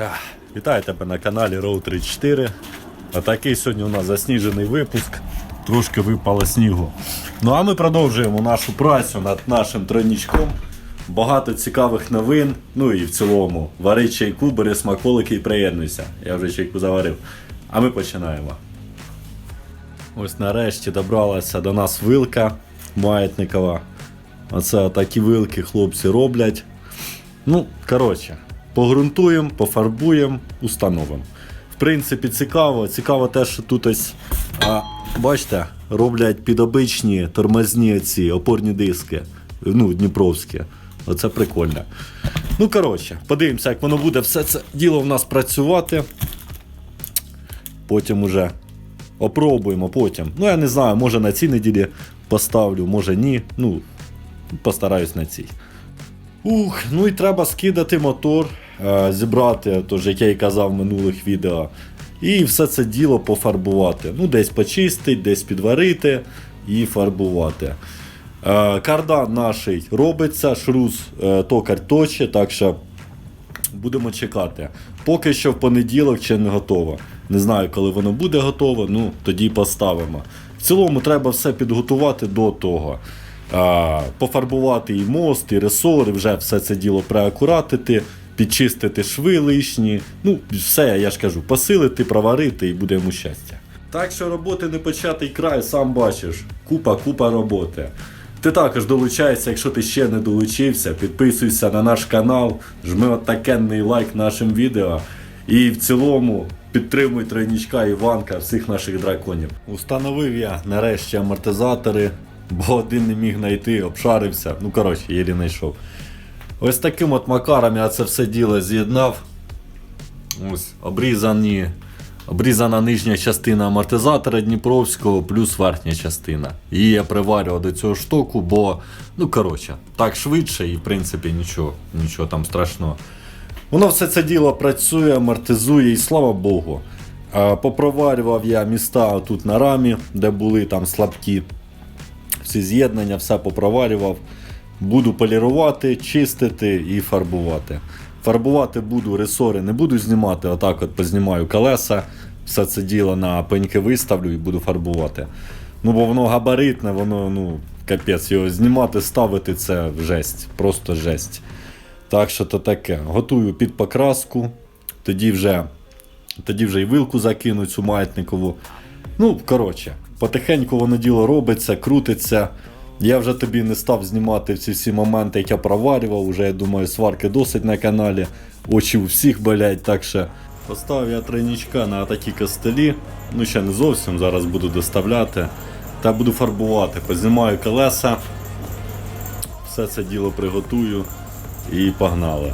Ах, Вітаю тебе на каналі Row 34. А такий сьогодні у нас засніжений випуск. Трошки випало снігу. Ну а ми продовжуємо нашу працю над нашим тройничком. Багато цікавих новин. Ну і в цілому. Вари чайку, бери смаколики і приєднуйся. Я вже чайку заварив. А ми починаємо. Ось нарешті добралася до нас вилка маятникова. Оце такі вилки хлопці роблять. Ну, коротше, погрунтуємо, пофарбуємо, установимо. В принципі, цікаво. Цікаво те, що тут ось, а, бачите, роблять підобичні тормозні ці опорні диски. Ну, дніпровські. Оце прикольно. Ну, коротше, подивимося, як воно буде все це діло в нас працювати. Потім уже опробуємо потім. Ну, я не знаю, може на цій неділі поставлю, може ні. Ну, постараюсь на цій. Ух, ну і треба скидати мотор, е, зібрати, тож, як я і казав в минулих відео. І все це діло пофарбувати. Ну, десь почистити, десь підварити і фарбувати. Е, кардан наш робиться, шрус е, токар точить, так що будемо чекати. Поки що в понеділок ще не готово. Не знаю, коли воно буде готово, ну тоді поставимо. В цілому треба все підготувати до того. А, пофарбувати і мост, і ресори, вже все це діло преакуратити, підчистити шви лишні. Ну, все, я ж кажу, посилити, проварити і буде йому щастя. Так що роботи не початий край, сам бачиш. Купа, купа роботи. Ти також долучайся, якщо ти ще не долучився, підписуйся на наш канал, жми отакенний лайк нашим відео. І в цілому підтримуй тройнічка Іванка, всіх наших драконів. Установив я нарешті амортизатори, бо один не міг знайти, обшарився. Ну коротше, єлі знайшов. Ось таким от макаром я це все діло з'єднав. Ось обрізані, обрізана нижня частина амортизатора Дніпровського плюс верхня частина. Її я приварював до цього штоку, бо, ну коротше, так швидше і в принципі нічого, нічого там страшного. Воно все це діло працює, амортизує і слава Богу. Е, Попроварював я міста тут на рамі, де були там слабкі всі з'єднання, все попроварював. Буду полірувати, чистити і фарбувати. Фарбувати буду ресори, не буду знімати, отак от познімаю колеса, все це діло на пеньки виставлю і буду фарбувати. Ну, бо воно габаритне, воно, ну, капець, його знімати, ставити це жесть, просто жесть. Так що то таке. Готую під покраску, тоді вже, тоді вже і вилку закину цю маятникову. Ну, коротше, потихеньку воно діло робиться, крутиться. Я вже тобі не став знімати всі всі моменти, як я проварював. Уже я думаю, сварки досить на каналі. Очі у всіх болять, так що поставив я тройничка на такі костелі. Ну ще не зовсім, зараз буду доставляти. Та буду фарбувати. Познімаю колеса. Все це діло приготую і погнали.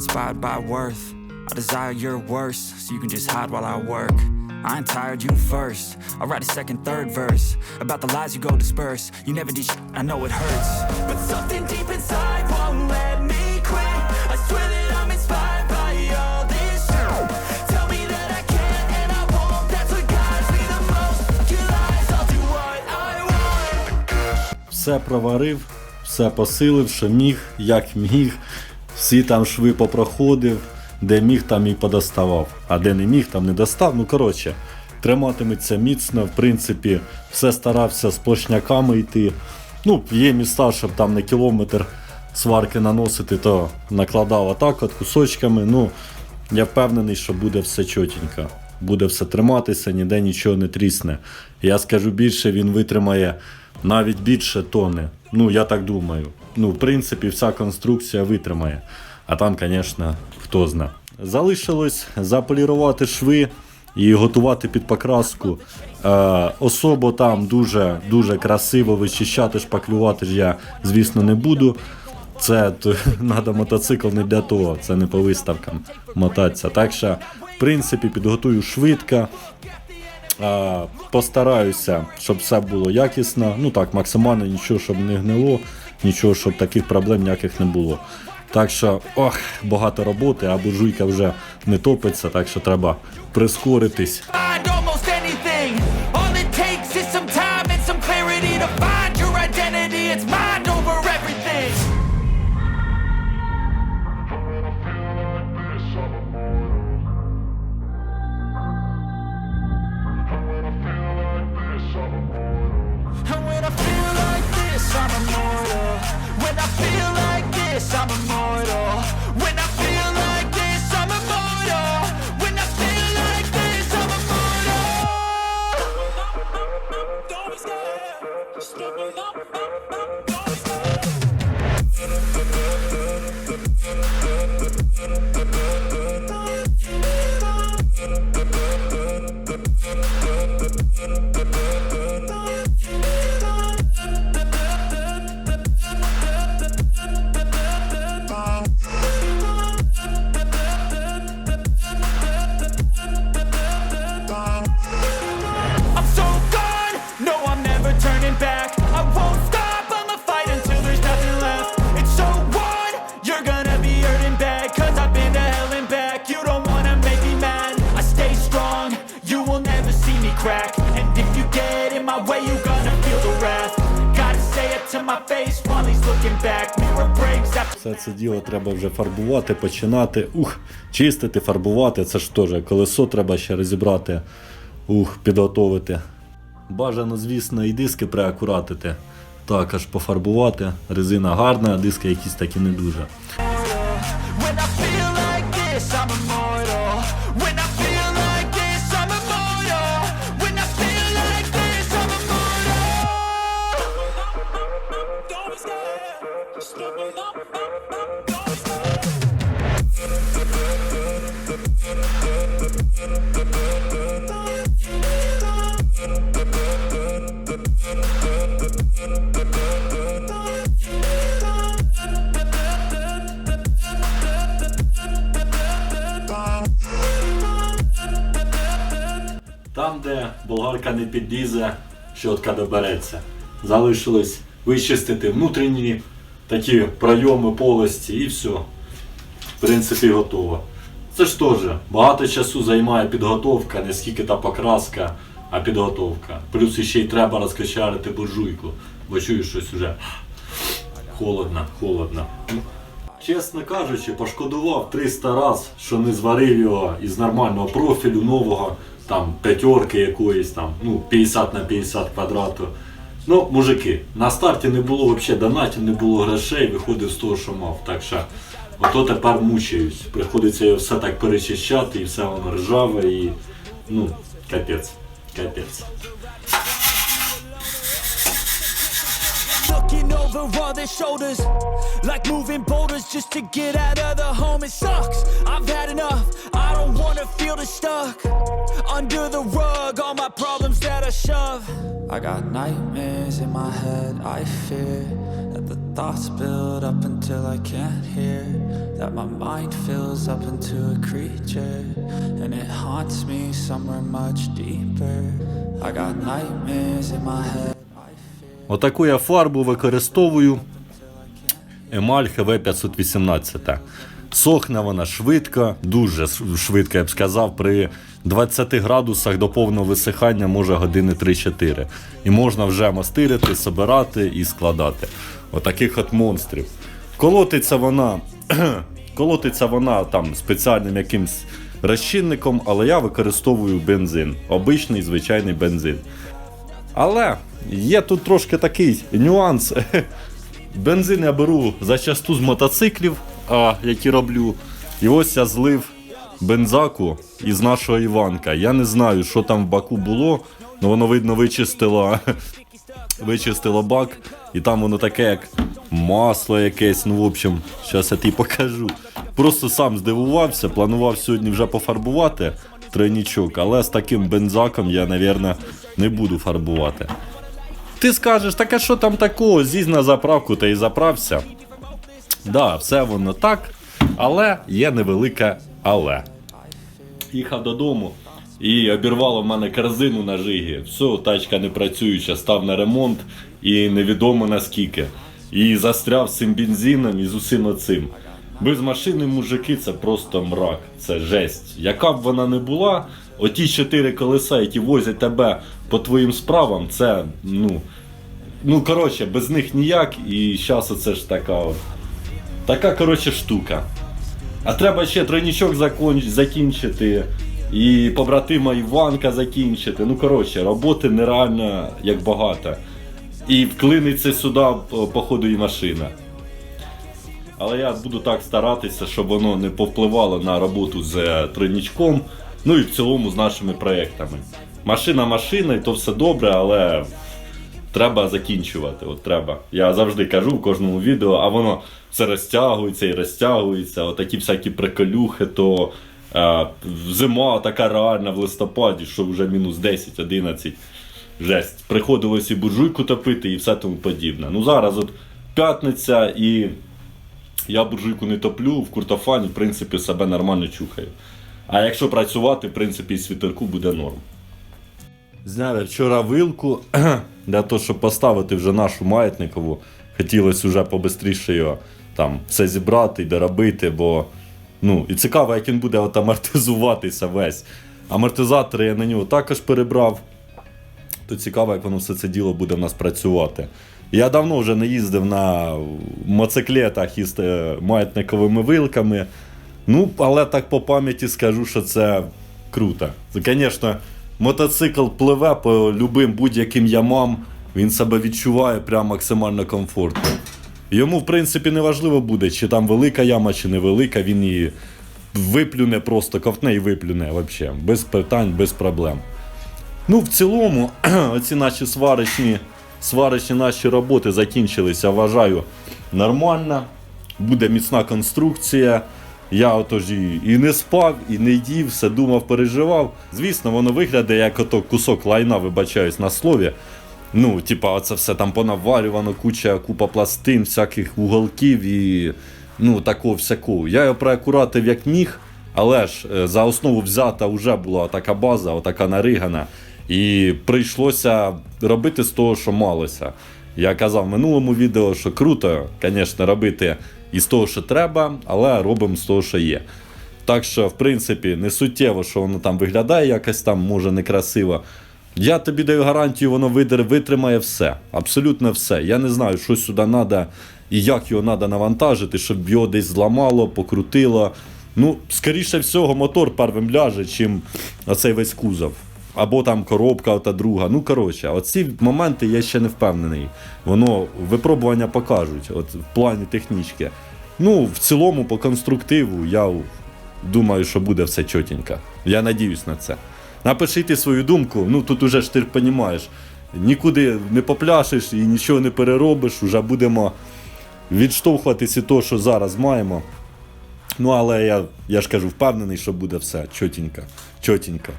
Inspired by worth. I desire your worst, so you can just hide while I work. I ain't tired, you first. I'll write a second, third verse about the lies you go disperse. You never did, sh- I know it hurts. But something deep inside won't let me quit. I swear that I'm inspired by all this shit. Tell me that I can and I won't. That's what guides me the most. Your lies, I'll do what I want. Все проварив, все посилив, що міг, як міг. Всі там шви попроходив, де міг, там і подоставав. А де не міг, там не достав. Ну, коротше, триматиметься міцно. В принципі, все старався з плашняками йти. Ну, є міста, щоб там на кілометр сварки наносити, то накладав отак от кусочками. Ну, я впевнений, що буде все чотенько. Буде все триматися, ніде нічого не трісне. Я скажу більше, він витримає навіть більше тони. Ну, я так думаю. Ну, в принципі, вся конструкція витримає. А там, звісно, хто зна. Залишилось заполірувати шви і готувати під покраску. Е, особо там дуже дуже красиво вичищати, шпаклювати ж я, звісно, не буду. Це треба мотоцикл не для того, це не по виставкам мотатися. Так що в принципі, підготую швидко. А, постараюся, щоб все було якісно. Ну так, максимально нічого, щоб не гнило, нічого, щоб таких проблем ніяких не було. Так що, ох, багато роботи, а буржуйка вже не топиться, так що треба прискоритись. Діло треба вже фарбувати, починати. Ух, чистити, фарбувати. Це ж теж колесо треба ще розібрати. Ух, підготовити. Бажано, звісно, і диски приакуратити. Також пофарбувати. Резина гарна, а диски якісь такі не дуже. Де болгарка не підлізе, щотка добереться. Залишилось вичистити внутрішні такі пройоми полості і все. В принципі, готово. Це ж теж багато часу займає підготовка, не скільки та покраска, а підготовка. Плюс ще й треба розкачарити буржуйку, бо чую щось уже холодно, холодно. Чесно кажучи, пошкодував 300 раз, що не зварив його із нормального профілю нового, там п'ятерки якоїсь там, ну 50 на 50 квадрату. Ну, мужики, на старті не було взагалі донатів, не було грошей, виходив з того, що мав. Так що ото тепер мучаюсь. Приходиться його все так перечищати, і все воно ржаве і ну, капець. Капець. Looking over all their shoulders, like moving boulders just to get out of the home. It sucks. I've had enough. I don't wanna feel the stuck under the rug. All my problems that I shove. I got nightmares in my head, I fear that the thoughts build up until I can't hear. That my mind fills up into a creature and it haunts me somewhere much deeper. I got nightmares in my head. Отаку я фарбу використовую. Емаль ХВ518. Сохне вона швидко, дуже швидко, я б сказав, при 20 градусах до повного висихання може години 3-4. І можна вже мастирити, собирати і складати. Отаких от монстрів. Колотиться вона, колотиться вона там спеціальним якимсь розчинником, але я використовую бензин. Обичний звичайний бензин. Але є тут трошки такий нюанс. Бензин я беру зачасту з мотоциклів, а, які роблю. І ось я злив бензаку із нашого Іванка. Я не знаю, що там в баку було, але воно видно вичистило, вичистило бак, і там воно таке, як масло якесь. Ну, в общем, зараз я тобі покажу. Просто сам здивувався, планував сьогодні вже пофарбувати тройнічок, але з таким бензаком я, мабуть, не буду фарбувати. Ти скажеш, так а що там такого? З'їзд на заправку та й заправся. Да, все воно так, але є невелике але. їхав додому і обірвало в мене корзину на жигі. Все, тачка не працююча, став на ремонт і невідомо наскільки. І застряв з цим бензином і з усім оцим. Без машини мужики це просто мрак, це жесть. Яка б вона не була, оті чотири колеса, які возять тебе по твоїм справам, це ну. Ну, коротше, без них ніяк, і зараз оце ж така. Така, коротше, штука. А треба ще тройнічок закінчити, і побратима Іванка закінчити. Ну, коротше, роботи нереально як багато. І вклиниться сюди, по- походу, і машина. Але я буду так старатися, щоб воно не повпливало на роботу з е, тройнічком, ну і в цілому з нашими проєктами. Машина машина, і то все добре, але треба закінчувати. От треба. Я завжди кажу в кожному відео, а воно все розтягується і розтягується. Отакі всякі приколюхи, то е, зима така реальна в листопаді, що вже мінус 10-11. Жесть. Приходилось і буржуйку топити і все тому подібне. Ну зараз от п'ятниця і я буржуйку не топлю, в куртофані, в принципі, себе нормально чухаю. А якщо працювати, в принципі, і світерку буде норм. Зняли вчора вилку для того, щоб поставити вже нашу маятникову. Хотілося вже побистріше його там все зібрати і доробити, бо ну, і цікаво, як він буде от амортизуватися весь. Амортизатори я на нього також перебрав. То цікаво, як воно все це діло буде в нас працювати. Я давно вже не їздив на моциклетах із е, маятниковими вилками. Ну, але так по пам'яті скажу, що це круто. Звісно, мотоцикл пливе по любим будь-яким ямам, він себе відчуває прям максимально комфортно. Йому, в принципі, не важливо буде, чи там велика яма, чи невелика, він її виплюне просто, ковтне і виплюне взагалі. Без питань, без проблем. Ну, в цілому, оці наші сварочні, сварочні наші роботи закінчилися, вважаю, нормально. Буде міцна конструкція. Я отож і, не спав, і не їв, все думав, переживав. Звісно, воно виглядає як ото кусок лайна, вибачаюсь на слові. Ну, типа, оце все там понаварювано, куча, купа пластин, всяких уголків і ну, такого всякого. Я його проакуратив як міг, але ж е, за основу взята вже була така база, отака наригана. І прийшлося робити з того, що малося. Я казав в минулому відео, що круто, звісно, робити із того, що треба, але робимо з того, що є. Так що, в принципі, не суттєво, що воно там виглядає якось там, може, некрасиво. Я тобі даю гарантію, воно витримає все. Абсолютно все. Я не знаю, що сюди треба і як його треба навантажити, щоб його десь зламало, покрутило. Ну, скоріше всього, мотор первим ляже, чим оцей весь кузов. Або там коробка та друга. Ну, коротше, оці моменти я ще не впевнений. Воно випробування покажуть, от в плані технічки. Ну, в цілому, по конструктиву, я думаю, що буде все чотенько. Я надіюсь на це. Напишіть свою думку, ну тут уже ж ти розумієш, нікуди не попляшеш і нічого не переробиш, вже будемо відштовхуватися від того, що зараз маємо. Ну, але я, я ж кажу, впевнений, що буде все чотенько. чотенько.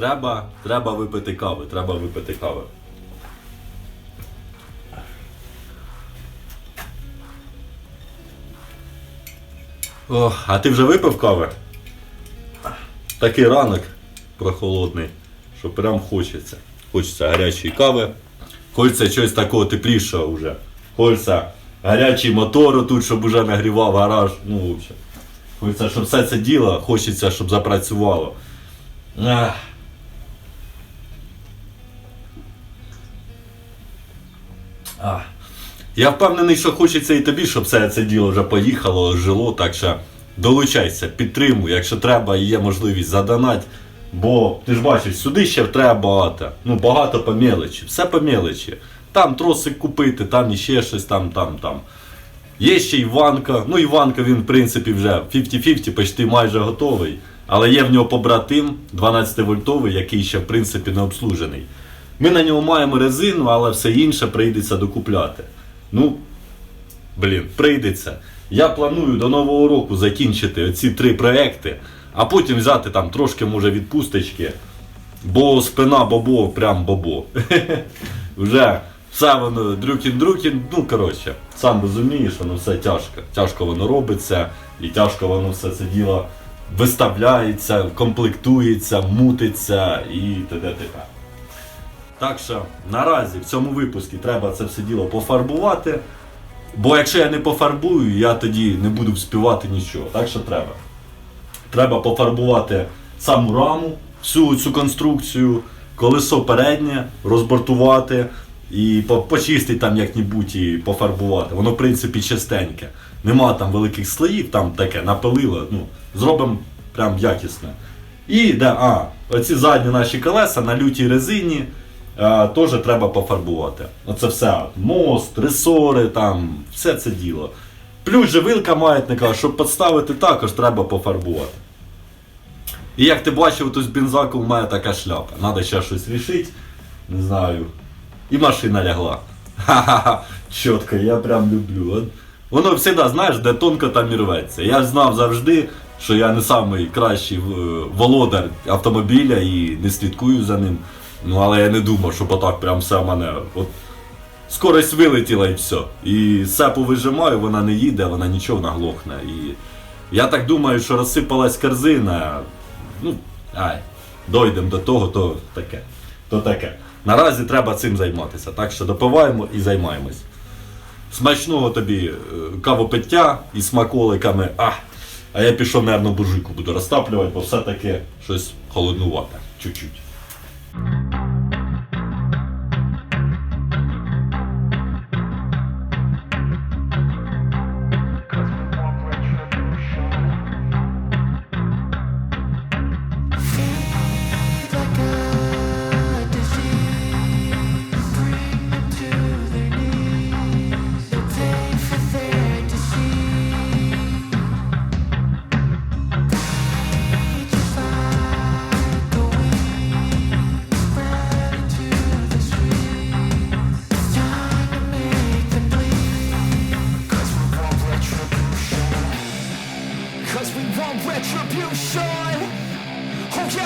Треба, треба випити кави, треба випити кави. Ох, а ти вже випив кави? Такий ранок прохолодний, що прям хочеться. Хочеться гарячої кави. Хочеться щось такого теплішого вже. Хочеться гарячий мотор тут, щоб уже нагрівав гараж. Ну, в общем. Хочеться, щоб все це діло, хочеться, щоб запрацювало. Ах. Ах. Я впевнений, що хочеться і тобі, щоб все це діло вже поїхало, жило, так що долучайся, підтримуй, якщо треба є можливість задонать. Бо ти ж бачиш, сюди ще треба багато. Ну, багато по мелочі, все по мелочі. Там тросик купити, там іще щось, там, там, там. Є ще Іванка. Ну, Іванка він, в принципі, вже 50-50, почти майже готовий. Але є в нього побратим 12-вольтовий, який ще в принципі не обслужений. Ми на нього маємо резину, але все інше прийдеться докупляти. Ну, блін, прийдеться. Я планую до нового року закінчити оці три проекти, а потім взяти там трошки, може, відпусточки. Бо спина бобо, прям бобо. Вже все воно дрюкін-дрюкін, ну коротше, сам розумієш, воно все тяжко. Тяжко воно робиться, і тяжко воно все це діло виставляється, комплектується, мутиться і т.д. т.п. Так що наразі в цьому випуску треба це все діло пофарбувати. Бо якщо я не пофарбую, я тоді не буду вспівати нічого. Так що треба. Треба пофарбувати саму раму, всю цю конструкцію, колесо переднє, розбортувати і почистити там як-небудь і пофарбувати. Воно, в принципі, чистеньке. Нема там великих слоїв, там таке напилило. Ну, зробимо прям якісне. І де, а, оці задні наші колеса на лютій резині теж треба пофарбувати. Оце все. Мост, ресори, там, все це діло. Плюс же вилка маятника, щоб підставити, також треба пофарбувати. І як ти бачив, тут з бензаку в мене така шляпа. Надо ще щось рішити. Не знаю. І машина лягла. Ха-ха-ха. Чітко, я прям люблю. Воно завжди, знаєш, де тонко там і рветься. Я знав завжди, що я не найкращий е, володар автомобіля і не слідкую за ним. Ну але я не думав, що отак прям все мене. От скорость вилетіла і все. І сепу вижимаю, вона не їде, вона нічого наглохне. І я так думаю, що розсипалась корзина. Ну, ай, дойдемо до того, то таке. То таке. Наразі треба цим займатися. Так що допиваємо і займаємось. Смачного тобі е, кавопиття із смаколиками. А, а я пішов, мабуть, буржуйку буду розтаплювати, бо все-таки щось холоднувате. Чуть-чуть.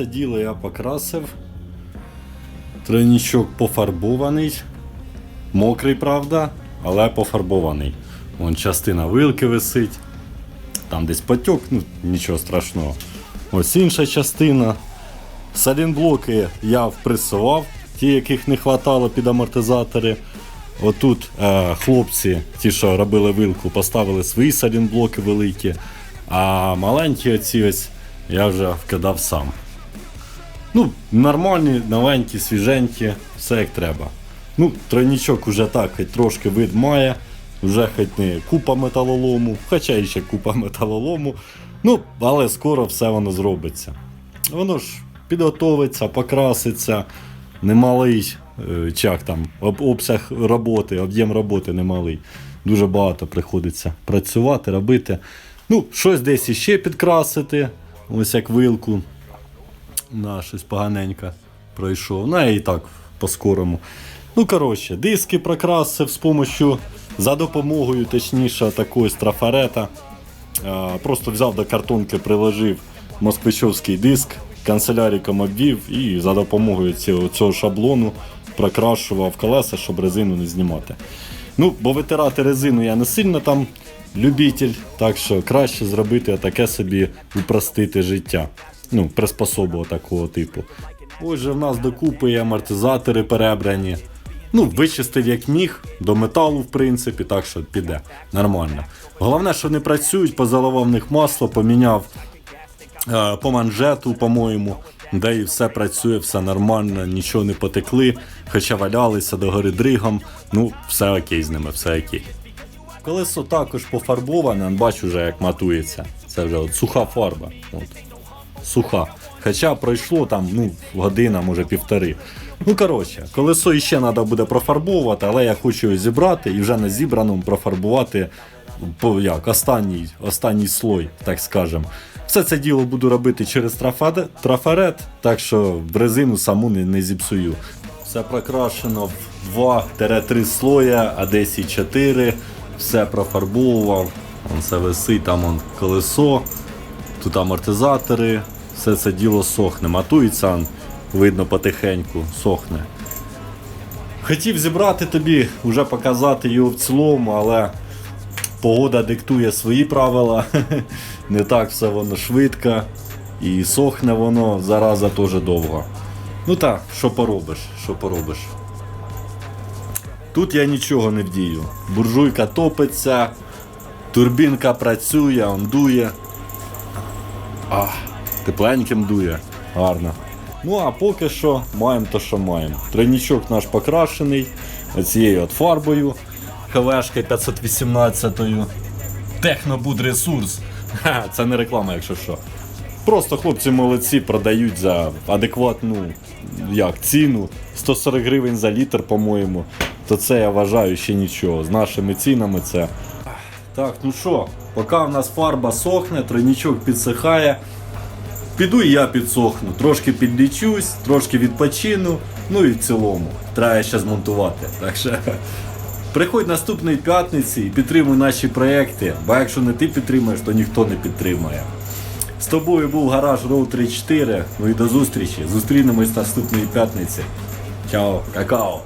Це діло я покрасив. Тройнічок пофарбований. Мокрий, правда, але пофарбований. Вон частина вилки висить. Там десь потік, ну нічого страшного. Ось інша частина. Салінблоки я впресував, ті, яких не вистачало під амортизатори. Отут е, хлопці, ті, що робили вилку, поставили свої салінблоки великі, а маленькі оці ось я вже вкидав сам. Ну, нормальні, новенькі, свіженькі, все як треба. Ну, тройнічок уже так, хоч трошки вид має, вже хоч не купа металолому, хоча і ще купа металолому. Ну, але скоро все воно зробиться. Воно ж підготовиться, покраситься, немалий е, чи як там, об- обсяг роботи, об'єм роботи немалий. Дуже багато приходиться працювати, робити. Ну, щось десь іще підкрасити, ось як вилку на щось поганенько пройшов. Ну і так по-скорому. Ну, коротше, диски прокрасив з помощью, за допомогою, точніше, такої трафарета. Просто взяв до картонки, приложив москвичовський диск, канцеляриком обвів і за допомогою цього, цього шаблону прокрашував колеса, щоб резину не знімати. Ну, бо витирати резину я не сильно там любитель, так що краще зробити таке собі упростити життя. Ну, приспособу такого типу. Ось же в нас докупи і амортизатори перебрані. Ну, вичистив як міг, до металу, в принципі, так що піде. Нормально. Головне, що не працюють, позаливав в них масло, поміняв е, по манжету, по-моєму, де і все працює, все нормально, нічого не потекли, хоча валялися догори дригом. Ну, все окей з ними, все окей. Колесо також пофарбоване, бачу вже як матується. Це вже от суха фарба. От. Суха. Хоча пройшло там ну, година, може півтори. Ну коротше, колесо іще треба буде профарбовувати, але я хочу його зібрати і вже на зібраному профарбувати як, останній, останній слой, так скажем. Все це діло буду робити через трафарет, так що резину саму не, не зіпсую. Все прокрашено в 2-3 слоя, а десь і 4. Все профарбовував. Вон все висить, там он колесо, тут амортизатори, все це діло сохне. Матується, видно потихеньку, сохне. Хотів зібрати тобі, вже показати його в цілому, але погода диктує свої правила. Не так все воно швидко. І сохне воно, зараза теж довго. Ну так, що поробиш, що поробиш. Тут я нічого не вдію. Буржуйка топиться, турбінка працює, он дує. А, тепленьким дує. Гарно. Ну а поки що маємо то, що маємо. Тройнічок наш покрашений цією от фарбою. ХВшки 518. Технобуд ресурс. Ха, це не реклама, якщо що. Просто хлопці молодці продають за адекватну як, ціну. 140 гривень за літр, по-моєму. То це я вважаю ще нічого. З нашими цінами це. Так, ну що, поки в нас фарба сохне, тройнічок підсихає. Піду і я підсохну, трошки підлічусь, трошки відпочину, ну і в цілому. Треба ще змонтувати. Так що приходь наступної п'ятниці і підтримуй наші проекти, бо якщо не ти підтримаєш, то ніхто не підтримає. З тобою був гараж Road 34. Ну і до зустрічі. Зустрінемось наступної п'ятниці. Чао, какао.